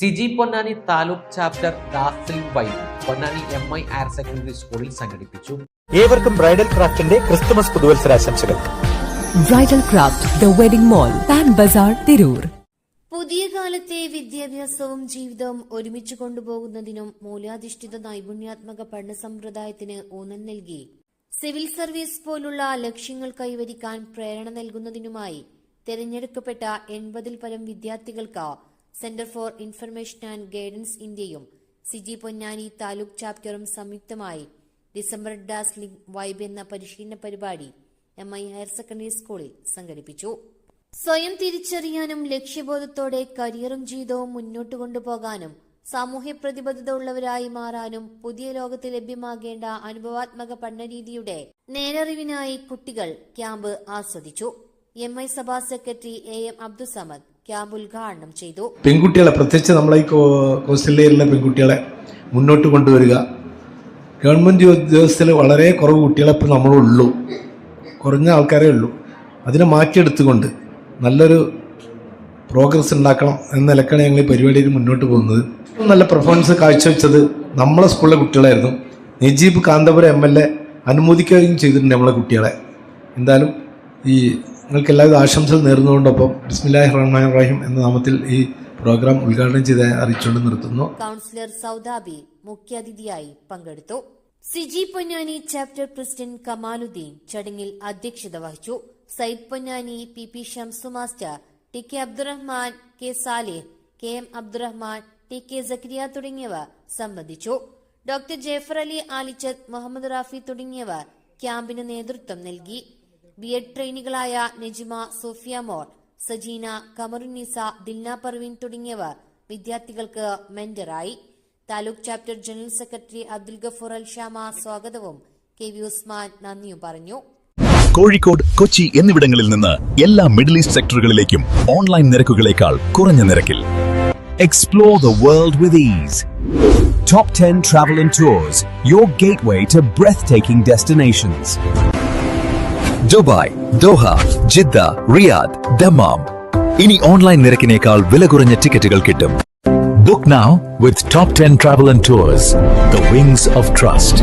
Siji Ponnani taluk chapter ദാസിൽ Y Ponnani M I higher secondary സ്കൂളിൽ സംഘടിപ്പിച്ചു. ഏവർക്കും ബ്രൈഡൽ ക്രാഫ്റ്റിന്റെ Christmas പുതുവത്സരാശംസകൾ. Bridal craft the wedding mall Pan Bazaar Tirur. പുതിയ കാലത്തെ വിദ്യാഭ്യാസവും ജീവിതവും ഒരുമിച്ച് കൊണ്ടുപോകുന്നതിനും മൂല്യാധിഷ്ഠിത നൈപുണ്യാത്മക പഠന സമ്പ്രദായത്തിന് ഊന്നൽ നൽകി. സിവിൽ സർവീസ് പോലുള്ള ലക്ഷ്യങ്ങൾ കൈവരിക്കാൻ പ്രേരണ നൽകുന്നതിനുമായി തെരഞ്ഞെടുക്കപ്പെട്ട എൺപതിൽ പരം വിദ്യാർത്ഥികൾക്ക് centre for information and guidance ഇന്ത്യയും സിജി പൊന്നാനി താലൂക്ക് ചാപ്റ്ററും സംയുക്തമായി ഡിസംബർ ഡാസ്ലിംഗ് വൈബ് എന്ന പരിശീലന പരിപാടി എം ഐ ഹയർ സെക്കൻഡറി സ്കൂളിൽ സംഘടിപ്പിച്ചു. സ്വയം തിരിച്ചറിയാനും ലക്ഷ്യബോധത്തോടെ കരിയറും ജീവിതവും മുന്നോട്ട് കൊണ്ടുപോകാനും സാമൂഹ്യ പ്രതിബദ്ധത ഉള്ളവരായി മാറാനും പുതിയ ലോകത്ത് ലഭ്യമാകേണ്ട അനുഭവാത്മക പഠനരീതിയുടെ നേരറിവിനായി കുട്ടികൾ ക്യാമ്പ് ആസ്വദിച്ചു. എം ഐ സഭാ secretary A M Abdussamad camp ഉദ്ഘാടനം ചെയ്തു. പെൺകുട്ടികളെ പ്രത്യേകിച്ച് നമ്മളെ ഈ കോ- കോസ്റ്റൽ ഏരിയയിലെ പെൺകുട്ടികളെ മുന്നോട്ട് കൊണ്ടുവരിക. ഗവൺമെന്റ് ഉദ്യോഗസ്ഥരിൽ വളരെ കുറവ് കുട്ടികളെ ഇപ്പോൾ നമ്മളുള്ളൂ. കുറഞ്ഞ ആൾക്കാരേ ഉള്ളൂ. അതിനെ മാറ്റിയെടുത്തുകൊണ്ട് നല്ലൊരു പ്രോഗ്രസ് ഉണ്ടാക്കണം എന്ന നിലക്കാണ് ഞങ്ങൾ ഈ പരിപാടിയിൽ മുന്നോട്ട് പോകുന്നത്. നല്ല പെർഫോമൻസ് കാഴ്ചവെച്ചത് നമ്മളെ സ്കൂളിലെ കുട്ടികളായിരുന്നു. Najeeb Kanthapuram M L A അനുമോദിക്കുകയും ചെയ്തിട്ടുണ്ട് നമ്മളെ കുട്ടികളെ. എന്തായാലും ഈ നിങ്ങൾക്ക് എല്ലാവിധ ആശംസകൾ നേർന്നുകൊണ്ടൊപ്പം ബിസ്മില്ലാഹി റഹ്മാൻ റഹീം എന്ന നാമത്തിൽ ഈ പ്രോഗ്രാം ഉദ്ഘാടനം ചെയ്ത് അറിയിച്ചുകൊണ്ട് നിർത്തുന്നു. കൗൺസിലർ സൗദാബി മുഖ്യാതിഥിയായി പങ്കെടുത്തു. CG Ponnani chapter president Kamaluddin ചടങ്ങിൽ അധ്യക്ഷത വഹിച്ചു. Sayyid Ponnani P P Shamsu master T K Abdurahman K Salih K M Abdurahman T K Sakariya തുടങ്ങിയവർ സംബന്ധിച്ചു. ഡോക്ടർ ജേഫർ അലി ആലിച്ചത് മുഹമ്മദ് റാഫി തുടങ്ങിയവർ ക്യാമ്പിന് നേതൃത്വം നൽകി. ബി എഡ് ട്രെയിനികളായ നെജിമ സോഫിയ മോർ സജീന കമറുന്നീസ ദിൽന പർവീൻ തുടങ്ങിയവർ വിദ്യാർത്ഥികൾക്ക് മെന്ററായി. Taluk chapter general secretary Abdul Gafoor Al Shama സ്വാഗതവും. കെ വി ഉസ്മാൻ നന്ദിയും പറഞ്ഞു. കോഴിക്കോട് കൊച്ചി എന്നിവിടങ്ങളിൽ നിന്ന് എല്ലാ മിഡിൽ ഈസ്റ്റ് സെക്ടറുകളിലേക്കും ഓൺലൈൻ നിരക്കുകളേക്കാൾ കുറഞ്ഞ നിരക്കിൽ. Explore the world with ease Top 10 Travel and Tours, your gateway to breathtaking destinations. Dubai Doha Jeddah Riyadh Dammam ഇനി ഓൺലൈൻ നിരക്കിനേക്കാൾ വില കുറഞ്ഞ ടിക്കറ്റുകൾ കിട്ടും. Book now with top ten travel and tours the wings of trust